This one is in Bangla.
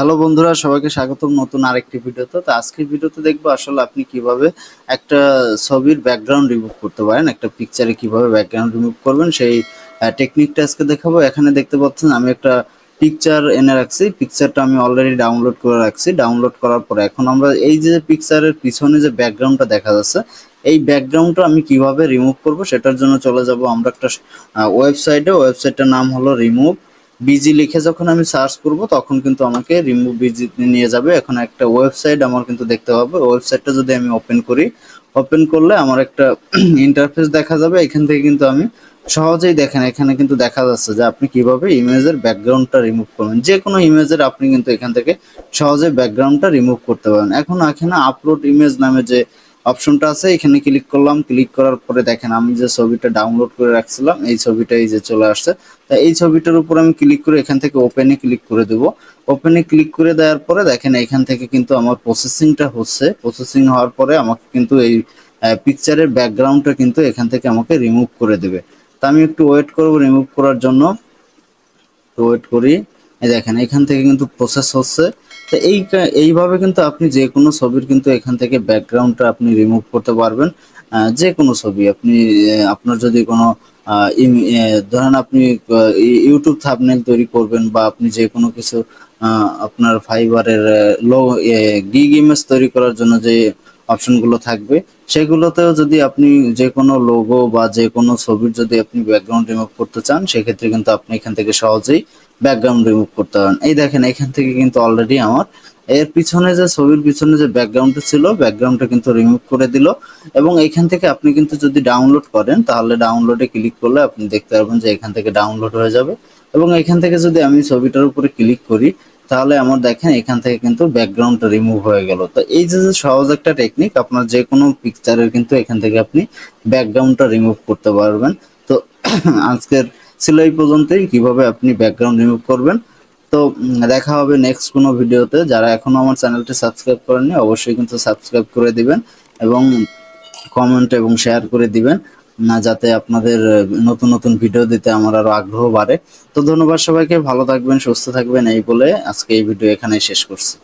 হ্যালো বন্ধুরা, সবাইকে স্বাগতম নতুন আরেকটি ভিডিওতে। তো আজকের ভিডিওতে দেখব আসলে আপনি কীভাবে একটা ছবির ব্যাকগ্রাউন্ড রিমুভ করতে পারেন, একটা পিকচারে কীভাবে ব্যাকগ্রাউন্ড রিমুভ করবেন, সেই টেকনিকটা আজকে দেখাবো। এখানে দেখতে পাচ্ছেন আমি একটা পিকচার এনে রাখছি। পিকচারটা আমি অলরেডি ডাউনলোড করে রাখছি। ডাউনলোড করার পরে এখন আমরা এই যে পিকচারের পিছনে যে ব্যাকগ্রাউন্ডটা দেখা যাচ্ছে, এই ব্যাকগ্রাউন্ডটা আমি কীভাবে রিমুভ করব, সেটার জন্য চলে যাব আমরা একটা ওয়েবসাইটে ওয়েবসাইটটার নাম হলো রিমুভ বিজি লিখে যখন আমি সার্চ করব, তখন কিন্তু আমাকে রিমুভ বিজি নিয়ে যাবে। এখন একটা ওয়েবসাইট আমার কিন্তু দেখতে হবে। ওয়েবসাইটটা যদি আমি ওপেন করি ওপেন করলে আমার একটা ইন্টারফেস দেখা যাবে। এখান থেকে কিন্তু আমি সহজেই দেখেন এখানে কিন্তু দেখা যাচ্ছে যে আপনি কীভাবে ইমেজের ব্যাকগ্রাউন্ডটা রিমুভ করবেন। যে কোনো ইমেজের আপনি কিন্তু এখান থেকে সহজে ব্যাকগ্রাউন্ডটা রিমুভ করতে পারেন। এখন এখানে আপলোড ইমেজ নামে যে অপশনটা আছে, এখানে ক্লিক করলাম ক্লিক করার পরে দেখেন আমি যে ছবিটা ডাউনলোড করে রাখছিলাম, এই ছবিটা এই যে চলে আসছে। তা এই ছবিটার উপর আমি ক্লিক করে এখান থেকে ওপেনে ক্লিক করে দেবো। ওপেনে ক্লিক করে দেওয়ার পরে দেখেন এখান থেকে কিন্তু আমার প্রসেসিংটা হচ্ছে। প্রসেসিং হওয়ার পরে আমাকে কিন্তু এই পিকচারের ব্যাকগ্রাউন্ডটা কিন্তু এখান থেকে আমাকে রিমুভ করে দেবে। তা আমি একটু ওয়েট করব রিমুভ করার জন্য। ওয়েট করি। দেখেন, এখান থেকে কিন্তু প্রসেস হচ্ছে। তো এই এইভাবে কিন্তু আপনি যে কোনো ছবির কিন্তু এখান থেকে ব্যাকগ্রাউন্ডটা আপনি রিমুভ করতে পারবেন। যে কোনো ছবি, আপনি আপনার যদি কোনো ধরেন আপনি ইউটিউব থাবনেল তৈরি করবেন বা আপনি যে কোনো কিছু আপনার ফাইবারের লো গিগ ইমেজ তৈরি করার জন্য যে অপশনগুলো থাকবে, সেগুলোতেও যদি আপনি যে কোনো লোগো বা যে কোনো ছবির যদি আপনি ব্যাকগ্রাউন্ড রিমুভ করতে চান, সেক্ষেত্রে কিন্তু আপনি এখান থেকে সহজেই ব্যাকগ্রাউন্ড রিমুভ করতে পারেন এই দেখেন, এখান থেকে কিন্তু অলরেডি আমার, এর পিছনে যে ছবির পিছনে যে ব্যাকগ্রাউন্ডটা ছিল ব্যাকগ্রাউন্ডটা কিন্তু রিমুভ করে দিল। এবং এখান থেকে আপনি কিন্তু যদি ডাউনলোড করেন, তাহলে ডাউনলোডে ক্লিক করলে আপনি দেখতে পারবেন যে এখান থেকে ডাউনলোড হয়ে যাবে। এবং এখান থেকে যদি আমি ছবিটার উপরে ক্লিক করি, তাহলে আমার দেখেন, এখান থেকে কিন্তু ব্যাকগ্রাউন্ডটা রিমুভ হয়ে গেল। তো এই যে সহজ একটা টেকনিক আপনার যে কোনো পিকচারের কিন্তু এখান থেকে আপনি ব্যাকগ্রাউন্ডটা রিমুভ করতে পারবেন। তো আজকের ছিল এই পর্যন্তই, কীভাবে আপনি ব্যাকগ্রাউন্ড রিমুভ করবেন। তো দেখা হবে নেক্সট কোনো ভিডিওতে যারা এখনও আমার চ্যানেলটি সাবস্ক্রাইব করেননি, অবশ্যই কিন্তু সাবস্ক্রাইব করে দিবেন এবং কমেন্ট এবং শেয়ার করে দিবেন, না, যাতে আপনাদের নতুন নতুন ভিডিও দিতে আমার আরও আগ্রহ বাড়ে। তো, ধন্যবাদ সবাইকে। ভালো থাকবেন, সুস্থ থাকবেন, এই বলে আজকে এই ভিডিও এখানে শেষ করছি।